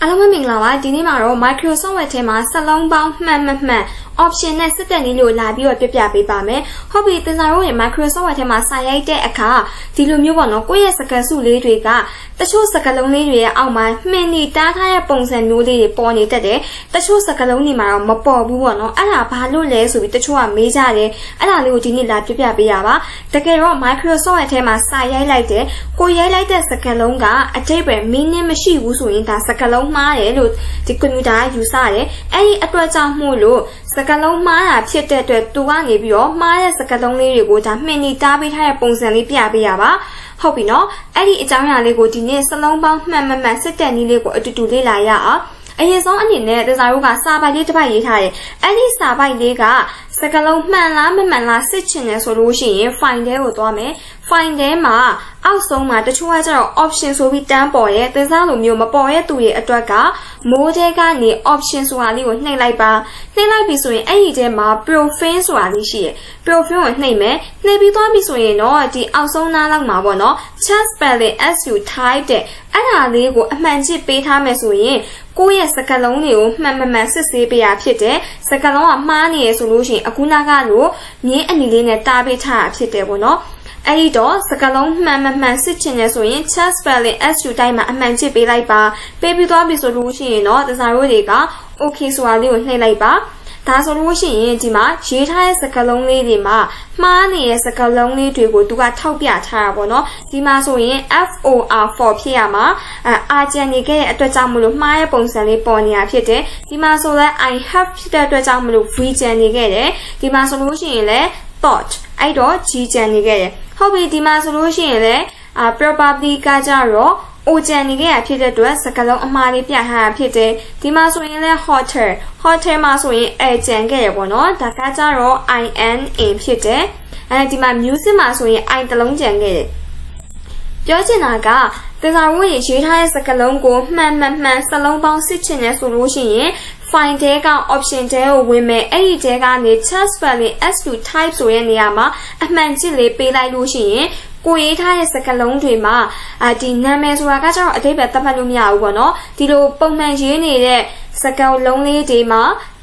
အားလုံးပဲမင်္ဂလာပါဒီနေ့မှာတော့ Microsoft Word ထဲမှာစက်လုံးပေါင်းမှန်မှန်မှန် option နဲ့စစ်တက်နည်းလို့လာပြီးတော့ပြပြပေးပါမယ်ဟုတ်ပြီသင်္စာတို့ရဲ့ Microsoft Word ထဲမှာစာရိုက်တဲ့အခါဒီလိုမျိုးပေါ့နော်ကိုယ့်ရဲ့စကားစုလေးတွေကတချို့စကားလုံးလေးတွေရဲ့အောက်မှာမှင်နေတားထားတဲ့ပုံစံမျိုးလေးတွေပေါ်နေတတ်တယ်တချို့စကားလုံးတွေမှာတော့မပေါ်ဘူးပေါ့နော်အဲ့ဒါဘာလို့လဲဆိုပြီးတချို့ကမေးကြတယ်အဲ့ဒါလေးကိုဒီနေ့လာပြပြပေးရပါတကယ်တော့ Microsoft Word ထဲမှာစာရိုက်လိုက်တယ်ကိုရိုက်လိုက်တဲ့စကားလုံးကအတိတ်ပဲ meaning မရှိဘူးဆိုရင်ဒါစကားလုံးမှားတယ်လို့ဒီကွန်ပျူတာကယူဆတယ်အဲ့ဒီအတွက်ကြောင့်မို့လို့ စကားလုံးမှားတာဖြစ်တဲ့အတွက်သူကနေပြီးတော့မှားတဲ့စကားလုံးလေးတွေကိုဒါမှင်နေတားပေးထားတဲ့ပုံစံလေးပြပေးရပါဟုတ်ပြီနော်အဲ့ဒီအကြောင်းအရာလေးကိုဒီနေ့စလုံးပေါင်းမှန်မှန်မှန်စစ်တဲ့နည်းလေးကိုအတူတူလေ့လာရအောင်အရင်ဆုံးအနေနဲ့သစ္စာတို့ကစာပိုက်လေးတစ်ပိုက်ရေးထားတယ်အဲ့ဒီစာပိုက်လေးကစကလုံးမှန်လားမမှန်လားစစ်ချင်တယ်ဆိုလို့ရှိရင် file ထဲကိုသွားမယ် file ထဲမှာအောက်ဆုံးမှာတချို့ကကျတော့ option ဆိုပြီးတန်းပေါ်ရဲ့သစ္စာလိုမျိုးမပေါ်ရဲ့သူတွေအတွက်ကမိုးတဲကနေ option ဆိုတာလေးကိုနှိပ်လိုက်ပါနှိပ်လိုက်ပြီဆိုရင်အဲ့ဒီထဲမှာ profile ဆိုတာလေးရှိရယ် profile ကိုနှိပ်မယ်နှိပ်ပြီးသွားပြီဆိုရင်တော့ဒီအောက်ဆုံးနားလောက်မှာပေါ့နော် chat spelling as you type တဲ့အဲ့ဒါလေးကိုအမှန်ချစ်ပေးထားမယ်ဆိုရင်ကိုယ့်ရဲ့စကားလုံးတွေကိုမှန်မှန်မှန်စစ်ဆေးပေးရဖြစ်တယ်စကားလုံးကမှားနေရဆိုလို့ရှိရင်အခုနကလိုမြင်းအနီလေးနဲ့တားပေးထားတာဖြစ်တယ်ပေါ့နော်အဲ့ဒီတော့စကားလုံးမှန်မှန်မှန်စစ်ချင်တယ်ဆိုရင် chat spelling as you တိုင်းမှာအမှန်ချစ်ပေးလိုက်ပါပေးပြီးသွားပြီဆိုလို့ရှိရင်တော့တစားတို့တွေက okay ဆိုတာလေးကိုနှိပ်လိုက်ပါ ဒါဆိုလို့ရှိရင်ဒီမှာရေးထားတဲ့စကားလုံးလေးတွေမှာမှားနေတဲ့စကားလုံးလေးတွေကိုသူကထောက်ပြထားတာပေါ့နော်ဒီမှာဆိုရင် FOR4 ဖြစ်ရမှာအဲအာကျန်နေခဲ့တဲ့အတွက်ကြောင့်မလို့မှားရဲ့ပုံစံလေးပေါ်နေတာဖြစ်တယ်ဒီမှာဆိုလဲ I have ဖြစ်တဲ့အတွက်ကြောင့်မလို့ V ကျန်နေခဲ့တယ်ဒီမှာဆိုလို့ရှိရင်လဲ thought အဲ့တော့ G ကျန်နေခဲ့တယ်ဟုတ်ပြီဒီမှာဆိုလို့ရှိရင်လဲအာ probably ကကြတော့ အိုကြံနေခဲ့ရဖြစ်တဲ့အတွက်စကားလုံးအမှားလေးပြထားတာဖြစ်တယ်ဒီမှာဆိုရင်လဲ hotter hotter မှာဆိုရင်အဲကြံခဲ့ရပေါ့နော်ဒါကကြတော့ in in ဖြစ်တယ်အဲဒီမှာ music မှာဆိုရင် i တလုံးကြံခဲ့တယ်ပြောချင်တာကသစ္စာဝတ်ရေးရေးထားတဲ့စကားလုံးကိုမှန်မှန်မှန်စလုံးပေါင်းစစ်ချင်တယ်ဆိုလို့ရှိရင် file တဲက option တဲကိုဝင်မယ်အဲ့ဒီတဲကနေ chat spelling as to type ဆိုတဲ့နေရာမှာအမှန်ချစ်လေးပေးလိုက်လို့ရှိရင် ကိုရေးထားတဲ့စကားလုံးတွေမှာအာဒီနာမည်ဆိုတာကကျတော့အတိတ်ပဲသတ်မှတ်လို့မရဘူးပေါ့နော်ဒီလိုပုံမှန်ရေးနေတဲ့စကားလုံးလေးတွေမှာ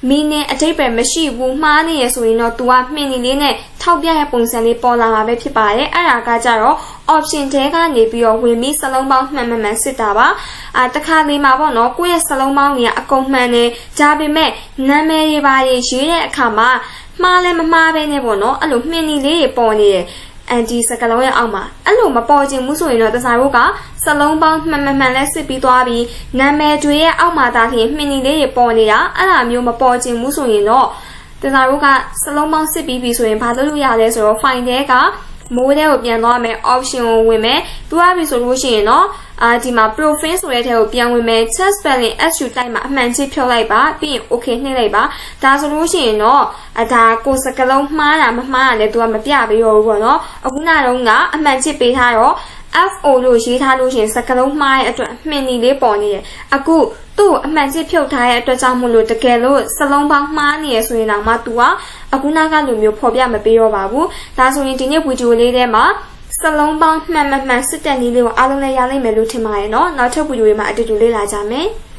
meaning အတိတ်ပဲမရှိဘူးမှားနေရဆိုရင်တော့ तू ကမှင်နေလေးနဲ့ထောက်ပြတဲ့ပုံစံလေးပေါ်လာမှာပဲဖြစ်ပါတယ်အဲ့ဒါကကြတော့ option တဲကနေပြီးတော့ဝင်ပြီးစလုံးပေါင်းမှန်မှန်မှန်စစ်တာပါအာတခါလေးမှာပေါ့နော်ကိုယ့်ရဲ့စလုံးပေါင်းတွေကအကုန်မှန်တယ်ဒါပေမဲ့နာမည်တွေပါရေးတဲ့အခါမှာမှားလဲမမှားပဲနဲ့ပေါ့နော်အဲ့လိုမှင်နေလေးတွေပေါ်နေတယ် အန်တီစကလုံးရဲ့အောက်မှာအဲ့လိုမပေါ်ခြင်းမှုဆိုရင်တော့တစားတို့ကစလုံးပေါင်းမှန်မှန်မှန်လဲစစ်ပြီးသွားပြီးနာမည်တွေရဲ့အောက်မှာသာလျှင်မှင်နေလေးတွေပေါ်နေတာအဲ့လိုမျိုးမပေါ်ခြင်းမှုဆိုရင်တော့တစားတို့ကစလုံးပေါင်းစစ်ပြီးပြီဆိုရင်ဘာလုပ်လို့ရလဲဆိုတော့ file ထဲက မိုးတဲ့ကိုပြန်သွားမယ် option ကိုဝင်မယ်တွားပြီဆိုလို့ရှိရင်တော့အာဒီမှာ profile ဆိုတဲ့ထဲကိုပြန်ဝင်မယ် chat spelling as you type မှာအမှန်ချစ်ဖြုတ်လိုက်ပါပြီးရင် okay နှိပ်လိုက်ပါဒါဆိုလို့ရှိရင်တော့အဒါကိုစကလုံးမှားတာမမှားတာလည်းသူကမပြပေးတော့ဘူးပေါ့နော်အခုနတုန်းကအမှန်ချစ်ပေးထားတော့ FO လို့ရေးထားလို့ရှင်စကလုံးမှားတဲ့အတွက်မှင်နေလေးပေါ်နေတယ်။အခုသူ့အမှန်စစ်ဖြုတ်ထားတဲ့အတွက်ကြောင့်မို့လို့တကယ်လို့စလုံးပေါင်းမှားနေရဆိုရင်တော့မှ तू ကအခုနောက်ကလူမျိုးဖော်ပြမပေးတော့ပါဘူး။ဒါဆိုရင်ဒီနေ့ဗီဒီယိုလေးထဲမှာစလုံးပေါင်းမှန်မှန်စစ်တက်နည်းလေးကိုအားလုံးလည်းရလိမ့်မယ်လို့ထင်ပါတယ်နော်။နောက်ထပ်ဗီဒီယိုတွေမှာအတူတူလေ့လာကြမယ်။